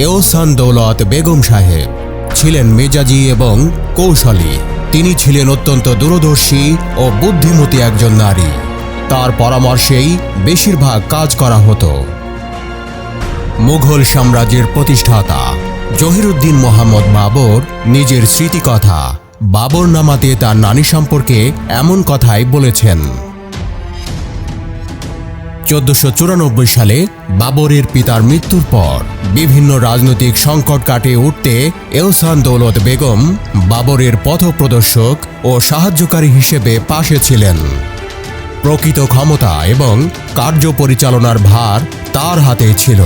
এওসান দৌলত বেগম সাহেব ছিলেন মেজাজি এবং কৌশলী। তিনি ছিলেন অত্যন্ত দূরদর্শী ও বুদ্ধিমতী একজন নারী। তার পরামর্শেই বেশিরভাগ কাজ করা হতো। মুঘল সাম্রাজ্যের প্রতিষ্ঠাতা জহিরুদ্দিন মোহাম্মদ বাবর নিজের স্মৃতিকথা বাবর নামাতে তার নানি সম্পর্কে এমন কথাই বলেছেন। চোদ্দশো চুরানব্বই সালে বাবরের পিতার মৃত্যুর পর বিভিন্ন রাজনৈতিক সংকট কাটিয়ে উঠতে এহসান দৌলত বেগম বাবরের পথপ্রদর্শক ও সাহায্যকারী হিসেবে পাশে ছিলেন। প্রকৃত ক্ষমতা এবং কার্য পরিচালনার ভার তার হাতে ছিল।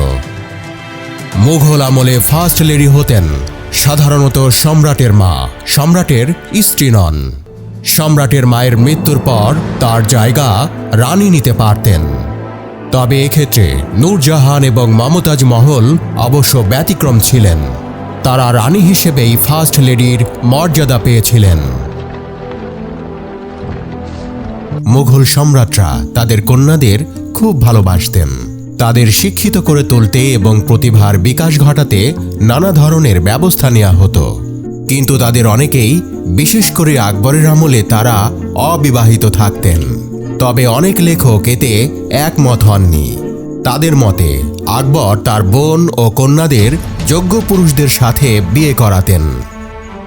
মুঘল আমলে ফার্স্ট লেডি হতেন সাধারণত সম্রাটের মা, সম্রাটের স্ত্রী নন। সম্রাটের মায়ের মৃত্যুর পর তার জায়গা রানী নিতে পারতেন। তবে এক্ষেত্রে নূরজাহান এবং মমতাজ মহল অবশ্য ব্যতিক্রম ছিলেন। তারা রানী হিসেবেই ফার্স্ট লেডির মর্যাদা পেয়েছিলেন। মুঘল সম্রাটরা তাদের কন্যাদের খুব ভালোবাসতেন। তাদের শিক্ষিত করে তুলতে এবং প্রতিভার বিকাশ ঘটাতে নানা ধরনের ব্যবস্থা নেওয়া হতো। কিন্তু তাদের অনেকেই, বিশেষ করে আকবরের আমলে তারা অবিবাহিত থাকতেন। তবে অনেক লেখক এতে একমত হননি। তাদের মতে, আকবর তার বোন ও কন্যাদের যোগ্য পুরুষদের সাথে বিয়ে করাতেন।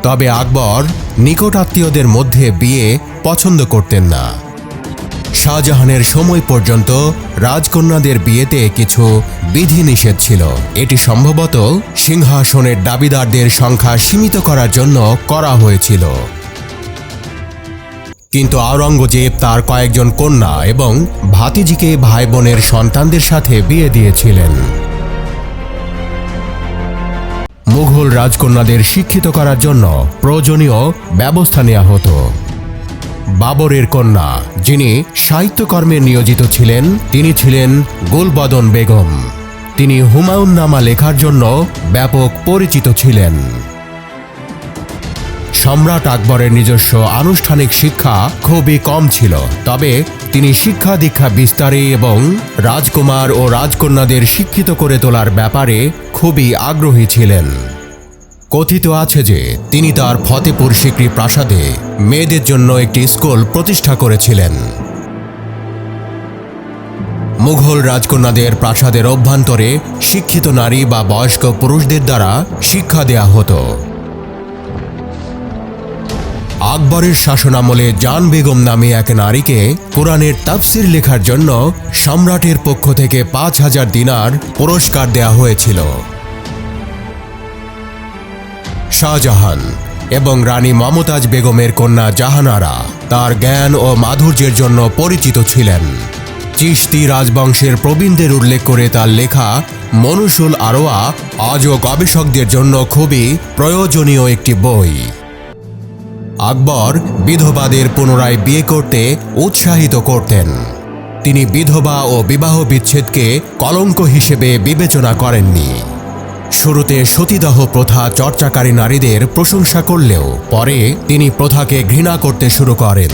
তবে আকবর নিকটাত্মীয়দের মধ্যে বিয়ে পছন্দ করতেন না। শাহজাহানের সময় পর্যন্ত রাজকন্যাদের বিয়েতে কিছু বিধিনিষেধ ছিল। এটি সম্ভবত সিংহাসনের দাবিদারদের সংখ্যা সীমিত করার জন্য করা হয়েছিল। কিন্তু আওরঙ্গজেব তার কয়েকজন কন্যা এবং ভাতিজিকে ভাই বোনের সন্তানদের সাথে বিয়ে দিয়েছিলেন। মুঘল রাজকন্যাদের শিক্ষিত করার জন্য প্রয়োজনীয় ব্যবস্থা নেওয়া হতো। বাবরের কন্যা, যিনি সাহিত্যকর্মে নিয়োজিত ছিলেন, তিনি ছিলেন গুলবদন বেগম। তিনি হুমায়ুন নামা লেখার জন্য ব্যাপক পরিচিত ছিলেন। সম্রাট আকবরের নিজস্ব আনুষ্ঠানিক শিক্ষা খুবই কম ছিল। তবে তিনি শিক্ষা দীক্ষা বিস্তারে এবং রাজকুমার ও রাজকন্যাদের শিক্ষিত করে তোলার ব্যাপারে খুবই আগ্রহী ছিলেন। কথিত আছে যে, তিনি তার ফতেপুর সিকরি প্রাসাদে মেয়েদের জন্য একটি স্কুল প্রতিষ্ঠা করেছিলেন। মুঘল রাজকন্যাদের প্রাসাদের অভ্যন্তরে শিক্ষিত নারী বা বয়স্ক পুরুষদের দ্বারা শিক্ষা দেয়া হতো। আকবরের শাসনামলে জান বেগম নামে এক নারীকে কোরআনের তাফসির লেখার জন্য সম্রাটের পক্ষ থেকে পাঁচ হাজার দিনার পুরস্কার দেয়া হয়েছিল। শাহজাহান এবং রানী মমতাজ বেগমের কন্যা জাহানারা তার জ্ঞান ও মাধুর্যের জন্য পরিচিত ছিলেন। চিশতি রাজবংশের প্রবীণদের উল্লেখ করে তার লেখা মনুসুল আরোয়া আজও গবেষকদের জন্য খুবই প্রয়োজনীয় একটি বই। আকবর বিধবাদের পুনরায় বিয়ে করতে উৎসাহিত করতেন। তিনি বিধবা ও বিবাহ বিচ্ছেদকে কলঙ্ক হিসেবে বিবেচনা করেননি। শুরুতে সতীদাহ প্রথা চর্চাকারী নারীদের প্রশংসা করলেও পরে তিনি প্রথাকে ঘৃণা করতে শুরু করেন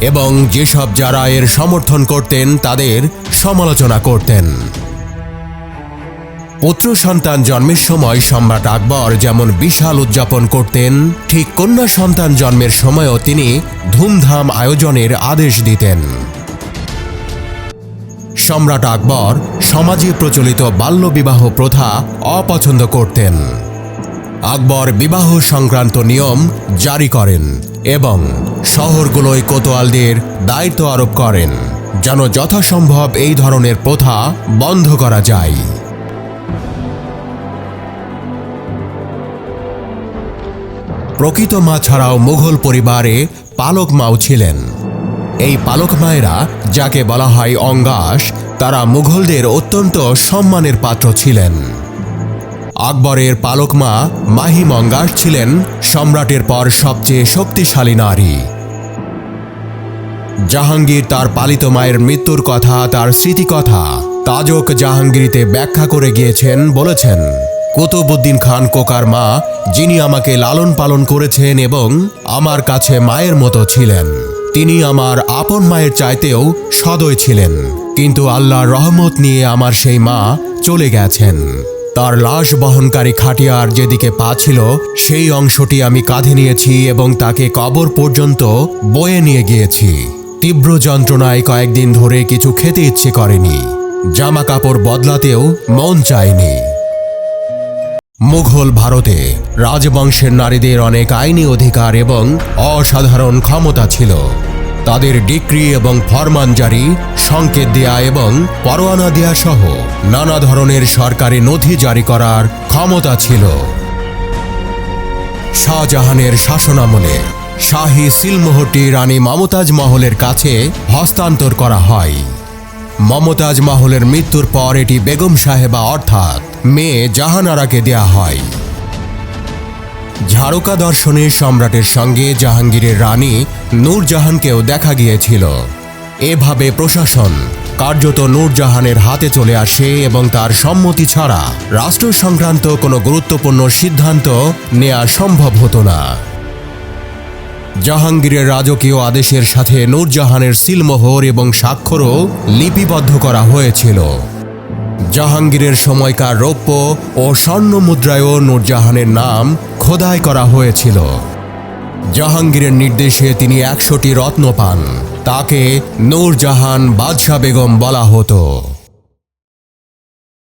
এবং যেসব যারা এর সমর্থন করতেন তাদের সমালোচনা করতেন। পুত্র সন্তান জন্মের সময় সম্রাট আকবর যেমন বিশাল উদযাপন করতেন, ঠিক কন্যা সন্তান জন্মের সময়ও তিনি ধুমধাম আয়োজনের আদেশ দিতেন। সম্রাট আকবর সমাজে প্রচলিত বাল্যবিবাহ প্রথা অপছন্দ করতেন। আকবর বিবাহ সংক্রান্ত নিয়ম জারি করেন এবং শহরগুলোয় কোতোয়ালদের দায়িত্ব আরোপ করেন, যেন যথাসম্ভব এই ধরনের প্রথা বন্ধ করা যায়। প্রকৃত মা ছাড়াও মুঘল পরিবারে পালক মাও ছিলেন। এই পালক মায়েরা, যাকে বলা হয় অঙ্গাস, তারা মুঘলদের অত্যন্ত সম্মানের পাত্র ছিলেন। আকবরের পালক মা মাহিম অঙ্গাস ছিলেন সম্রাটের পর সবচেয়ে শক্তিশালী নারী। জাহাঙ্গীর তার পালিত মায়ের মৃত্যুর কথা, তার স্মৃতিকথা, তাজক জাহাঙ্গীরিতে ব্যাখ্যা করে গিয়েছেন বলেছেন। কুতুবুদ্দিন খান কোকার মা, যিনি আমাকে লালন পালন করেছেন এবং আমার কাছে মায়ের মতো ছিলেন। তিনি আমার আপন মায়ের চাইতেও সদয় ছিলেন। কিন্তু আল্লাহর রহমত নিয়ে আমার সেই মা চলে গেছেন। তার লাশ বহনকারী খাটিয়ার যেদিকে পা ছিল, সেই অংশটি আমি কাঁধে নিয়েছি এবং তাকে কবর পর্যন্ত বয়ে নিয়ে গিয়েছি। তীব্র যন্ত্রণায় কয়েকদিন ধরে কিছু খেতে ইচ্ছে করেনি। জামা কাপড় বদলাতেও মন চায়নি। মুঘল ভারতে রাজবংশের নারীদের অনেক আইনি অধিকার এবং অসাধারণ ক্ষমতা ছিল। তাদের ডিক্রি এবং ফরমান জারি, সংকেত দেয়া এবং পরোয়ানা দেয়া সহ নানা ধরনের সরকারি নথি জারি করার ক্ষমতা ছিল। শাহজাহানের শাসনামলে শাহী সিলমোহরটি রানী মমতাজ মহলের কাছে হস্তান্তর করা হয়। মমতাজ মহলের মৃত্যুর পর এটি বেগম সাহেবা অর্থাৎ মেয়ে জাহানারাকে দেয়া হয়। ঝাড়ুকা দর্শনে সম্রাটের সঙ্গে জাহাঙ্গীরের রানী নূরজাহানকেও দেখা গিয়েছিল। এভাবে প্রশাসন কার্যত নূরজাহানের হাতে চলে আসে এবং তার সম্মতি ছাড়া রাষ্ট্র সংক্রান্ত কোনো গুরুত্বপূর্ণ সিদ্ধান্ত নেওয়া সম্ভব হতো না। জাহাঙ্গীরের রাজকীয় আদেশের সাথে নূরজাহানের সিলমোহর এবং স্বাক্ষরও লিপিবদ্ধ করা হয়েছিল। জাহাঙ্গীরের সময়কার রৌপ্য ও স্বর্ণ মুদ্রায়ও নূরজাহানের নাম খোদাই করা হয়েছিল। জাহাঙ্গীরের নির্দেশে তিনি একশোটি রত্ন পান। তাকে নূরজাহান বাদশাহ বেগম বলা হতো।